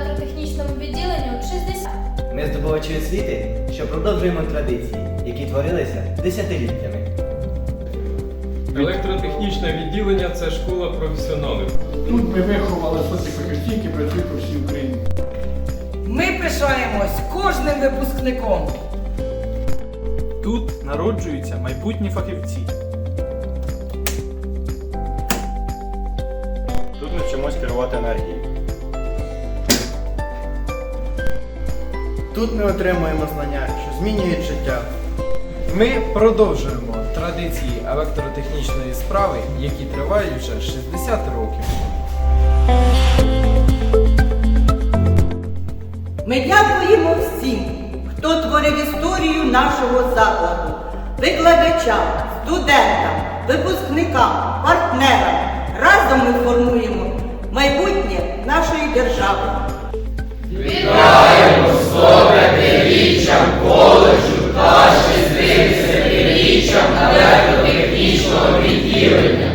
електротехнічному відділенню 60. Ми здобувачі освіти, що продовжуємо традиції, які творилися десятиліттями. Електротехнічне відділення це школа професіоналів. Тут ми виховали соцфахівці, які працюють по всій Україні. Ми пишаємось кожним випускником. Тут народжуються майбутні фахівці. Тут навчимось керувати енергією. Тут ми отримуємо знання, що змінюють життя. Ми продовжуємо традиції електротехнічної справи, які тривають вже 60 років. Ми дякуємо всім, хто творив історію нашого закладу, викладачам, студентам, випускникам, партнерам. Разом ми формуємо майбутнє нашої держави. hearing